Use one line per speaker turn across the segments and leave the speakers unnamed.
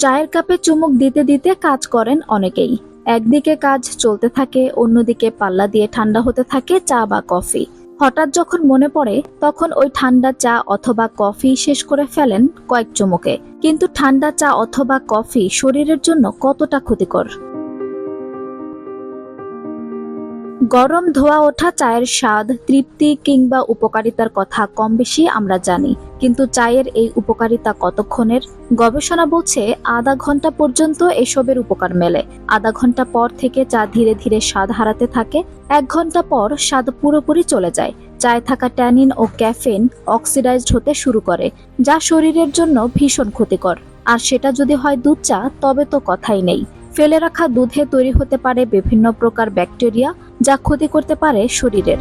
চায়ের কাপে চুমুক দিতে দিতে কাজ করেন অনেকেই। একদিকে কাজ চলতে থাকে, অন্যদিকে পাল্লা দিয়ে ঠান্ডা হতে থাকে চা বা কফি। হঠাৎ যখন মনে পড়ে, তখন ওই ঠান্ডা চা অথবা কফি শেষ করে ফেলেন কয়েক চুমুকে। কিন্তু ঠান্ডা চা অথবা কফি শরীরের জন্য কতটা ক্ষতিকর? গরম ধোয়া ওঠা চায়ের স্বাদ, তৃপ্তি কিংবা উপকারিতার কথা কম বেশি আমরা জানি। কিন্তু চায়ের এই উপকারিতা কতক্ষণের? গবেষণা বলছে আধা ঘণ্টা পর্যন্ত এসবের উপকার মেলে। আধা ঘণ্টা পর থেকে চা ধীরে ধীরে স্বাদ হারাতে থাকে, এক ঘণ্টা পর স্বাদ পুরোপুরি চলে যায়। চায়ে থাকা ট্যানিন ও ক্যাফেন অক্সিডাইজড হতে শুরু করে, যা শরীরের জন্য ভীষণ ক্ষতিকর। আর সেটা যদি হয় দুধ চা, তবে তো কথাই নেই। ফেলে রাখা দুধে তৈরি হতে পারে বিভিন্ন প্রকার ব্যাকটেরিয়া যা ক্ষতি করতে পারে শরীরের।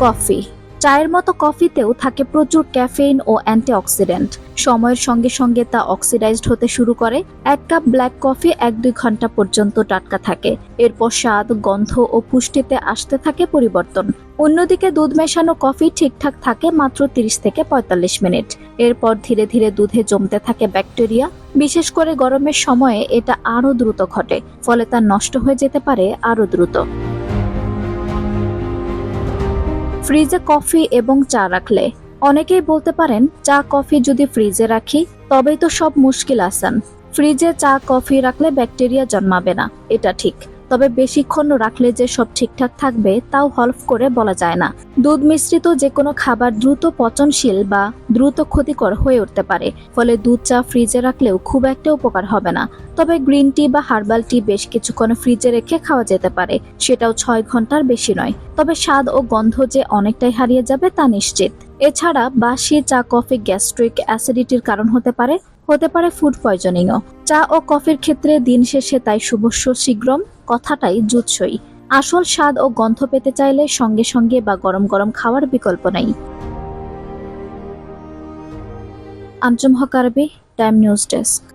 কফি। চায়ের মতো কফিতেও থাকে প্রচুর ক্যাফেইন ও অ্যান্টিঅক্সিডেন্ট। সময়ের সঙ্গে সঙ্গে তা অক্সিডাইজড হতে শুরু করে, এক কাপ ব্ল্যাক কফি এক দুই ঘণ্টা পর্যন্ত টাটকা থাকে। এরপর স্বাদ, গন্ধ ও পুষ্টিতে আসতে থাকে পরিবর্তন। অন্যদিকে দুধ মেশানো কফি ঠিকঠাক থাকে মাত্র তিরিশ থেকে পঁয়তাল্লিশ মিনিট। এরপর ধীরে ধীরে দুধে জমতে থাকে ব্যাকটেরিয়া। বিশেষ করে গরমের সময়ে এটা আরও দ্রুত ঘটে, ফলে তা নষ্ট হয়ে যেতে পারে আরও দ্রুত। ফ্রিজে কফি এবং চা রাখলে। অনেকেই বলতে পারেন, চা, কফি যদি ফ্রিজে রাখি, তবেই তো সব মুশকিল আসান। ফ্রিজে চা, কফি রাখলে ব্যাকটেরিয়া জন্মাবে না, এটা ঠিক। তবে বেশিক্ষণ রাখলে যে সব ঠিকঠাক থাকবে তাও হলফ করে বলা যায় না। দুধ মিশ্রিত যে কোনো খাবার দ্রুত পচনশীল বা দ্রুত ক্ষতিকর হয়ে উঠতে পারে, ফলে দুধ চা ফ্রিজে রাখলেও খুব একটা উপকার হবে না। তবে গ্রিন টি বা হার্বাল টি বেশ কিছুক্ষণ ফ্রিজে রেখে খাওয়া যেতে পারে, সেটাও ছয় ঘণ্টার বেশি নয়। তবে স্বাদ ও গন্ধ যে অনেকটাই হারিয়ে যাবে তা নিশ্চিত। এছাড়া বাসি চা কফি গ্যাস্ট্রিক অ্যাসিডিটির কারণ হতে পারে হতে পারে ফুড পয়জনিংও চা ও কফির ক্ষেত্রে দিন শেষে তাই শুভস্য শীঘ্রম কথাটাই জুৎসই। আসল স্বাদ ও গন্ধ পেতে চাইলে সঙ্গে সঙ্গে বা গরম গরম খাওয়ার বিকল্প নাই। Anjum Haque Time news desk